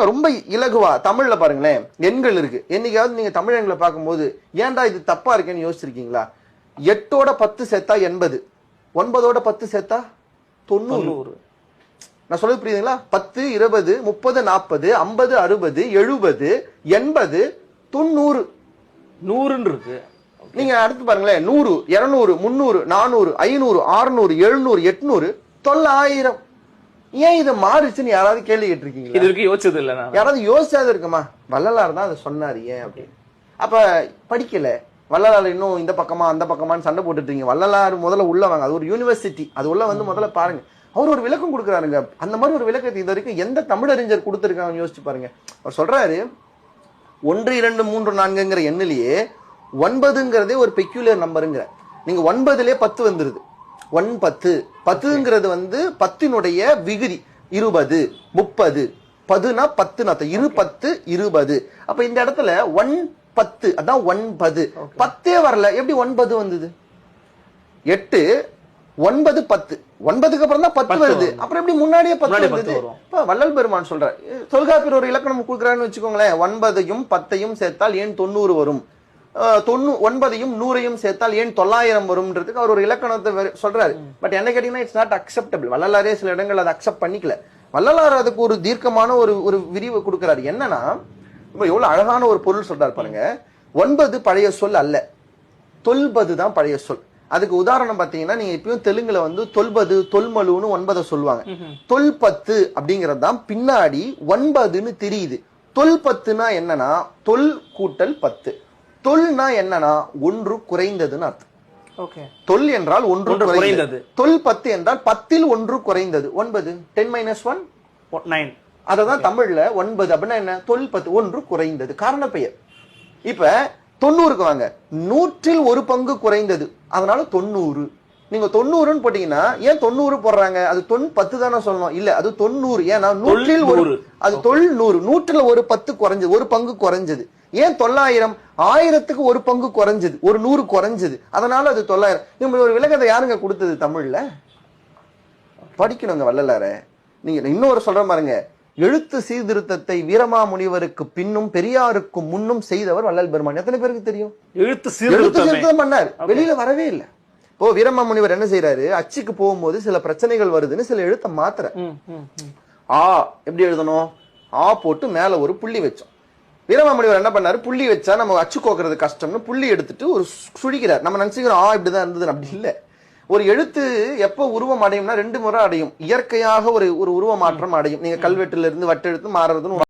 ரொம்ப இலகுவா? தமிழ்ல பாருங்களேன் எண்கள் இருக்கு. என்னைக்காவது நீங்க தமிழ் எண்களை பார்க்கும்போது ஏன்டா இது தப்பா இருக்கேன்னு யோசிச்சிருக்கீங்களா? எட்டோட பத்து சேர்த்தா எண்பது. ஒன்பதோட பத்து சேர்த்தா தொண்ணூறு. நான் சொல்றது புரியுதுங்களா? பத்து இருபது முப்பது நாற்பது ஐம்பது அறுபது எழுபது எண்பது தொண்ணூறு. நூறுன்னு இருக்கு. நீங்க அடுத்து பாருங்களேன் நூறு இருநூறு முந்நூறு நானூறு ஐநூறு ஆறுநூறு எழுநூறு எட்நூறு தொள்ளாயிரம். ஏன் இது மாறுச்சுன்னு யாராவது கேள்வி கேட்டிருக்கீங்களா? இது வரைக்கும் யோசிச்சது இல்ல யாராவது யோசிச்சாது இருக்குமா? வள்ளலார் தான் அதை சொன்னாரு ஏன் அப்படின்னு. அப்ப படிக்கல. வள்ளலார் இன்னும் இந்த பக்கமா அந்த பக்கமான்னு சண்டை போட்டுட்டு இருக்கீங்க. வள்ளலார் முதல்ல உள்ள வாங்க. அது ஒரு யூனிவர்சிட்டி அது உள்ள வந்து முதல்ல பாருங்க. அவர் ஒரு விளக்கம் கொடுக்குறாருங்க. அந்த மாதிரி ஒரு விளக்கத்தை இது வரைக்கும் எந்த தமிழறிஞர் கொடுத்துருக்காங்கன்னு யோசிச்சு பாருங்க. அவர் சொல்றாரு ஒன்று இரண்டு மூன்று நான்குங்கிற எண்ணிலேயே ஒன்பதுங்கிறதே ஒரு பெக்யூலர் நம்பருங்கிற நீங்க ஒன்பதுலயே பத்து வந்துருது. ஒன் பத்து. பத்துங்கிறது வந்து பத்தினுடைய விகுதி. இருபது முப்பது. பதுனா பத்து அர்த்தம். இரு பத்து இருபது. அப்ப இந்த இடத்துல ஒன் பத்து அதான் ஒன்பது. பத்தே வரல. எப்படி ஒன்பது வந்தது? எட்டு ஒன்பது பத்து. ஒன்பதுக்கு அப்புறம் தான் பத்து வருது. அப்புறம் எப்படி முன்னாடியே பத்து வரும். இப்ப வள்ளல் பெருமான் சொல்றார். தொல்காப்பியர் ஒரு இலக்கணம் கொடுக்குறான்னு வச்சுக்கோங்களேன். ஒன்பதையும் பத்தையும் சேர்த்தால் ஏன் தொண்ணூறு வரும்? தொண்ணூ ஒன்பதையும் நூறையும் சேர்த்தால் ஏன் தொள்ளாயிரம் வரும்ன்றதுக்கு அவர் ஒரு இலக்கணத்தை சொல்றாரு. பட் என்ன கேட்டீங்கன்னா இட்ஸ் நாட் அக்செப்டபிள் வள்ளலாரே சில இடங்கள் அதை அக்செப்ட் பண்ணிக்கல. வள்ளலார் அதுக்கு ஒரு தீர்க்கமான ஒரு ஒரு விரிவு கொடுக்கிறாரு. என்னன்னா இப்ப எவ்வளவு அழகான ஒரு பொருள் சொல்றாரு பாருங்க. ஒன்பது பழைய சொல் அல்ல. தொல்பது தான் பழைய சொல். அதுக்கு உதாரணம் பாத்தீங்கன்னா நீங்க இப்பயும் தெலுங்குல வந்து தொல்பது தொல்மலுன்னு ஒன்பதை சொல்லுவாங்க. தொல்பத்து அப்படிங்கிறது தான் பின்னாடி ஒன்பதுன்னு தெரியுது. தொல்பத்துனா என்னன்னா தொல் கூட்டல் பத்து. தொல்னா என்னன்னா ஒன்று குறைந்ததுன்னு அர்த்தம். ஓகே தொல் என்றால் ஒன்று குறைந்தது. தொல் பத்து என்றால் பத்தில் ஒன்று குறைந்தது. ஒன்பது. டென் மைனஸ் ஒன் நைன் அததான் தமிழ்ல ஒன்பது. அப்படின்னா என்ன? தொல் பத்து ஒன்று குறைந்தது. காரண பெயர் இப்ப தொண்ணூறுக்கு வாங்க. நூற்றில் ஒரு பங்கு குறைந்தது. அதனால தொண்ணூறு. நீங்க தொண்ணூறுன்னு போட்டீங்கன்னா ஏன் தொண்ணூறு போடுறாங்க? அது தொன் பத்து தானே சொல்லணும். இல்ல அது தொண்ணூறு. ஏன்னா நூற்றில் ஒரு. அது தொல் நூறு நூற்றுல ஒரு பத்து குறைஞ்சது ஒரு பங்கு குறைஞ்சது. ஏன் தொள்ளாயிரம்? ஆயிரத்துக்கு ஒரு பங்கு குறைஞ்சது. ஒரு நூறு குறைஞ்சது. அதனால அது தொள்ளாயிரம். ஒரு விளக்கத்தை யாருங்க கொடுத்தது தமிழ்ல? படிக்கணுங்க வள்ளலார. நீங்க இன்னொரு சொல்ற பாருங்க. எழுத்து சீர்திருத்தத்தை வீரமாமுனிவருக்கு பின்னும் பெரியாருக்கும் முன்னும் செய்தவர் வள்ளல் பெருமான். எத்தனை பேருக்கு தெரியும்? எழுத்து சீர்திருத்தம். பண்ணார். வெளியில வரவே இல்லை. இப்போ வீரமாமுனிவர் என்ன செய்யறாரு அச்சுக்கு போகும்போது சில பிரச்சனைகள் வருதுன்னு சில எழுத்தை மாத்துற. ம், ம், ம். ஆ எப்படி எழுதணும்? ஆ போட்டு மேல ஒரு புள்ளி வச்சோம். வீரமாமுனிவர் என்ன பண்ணாரு? புள்ளி வச்சா நம்ம அச்சு கோக்குறது கஷ்டம்னு புள்ளி எடுத்துட்டு ஒரு சுழிக்கிறார். நம்ம நினைச்சுக்கிறோம் ஆ இப்படிதான் இருந்தது அப்படி இல்ல. ஒரு எழுத்து எப்போ உருவம் அடையும்னா ரெண்டு முறை அடையும். இயற்கையாக ஒரு ஒரு உருவ மாற்றம் அடையும். நீங்க கல்வெட்டுல இருந்து வட்டெழுத்து மாறுறதுன்னு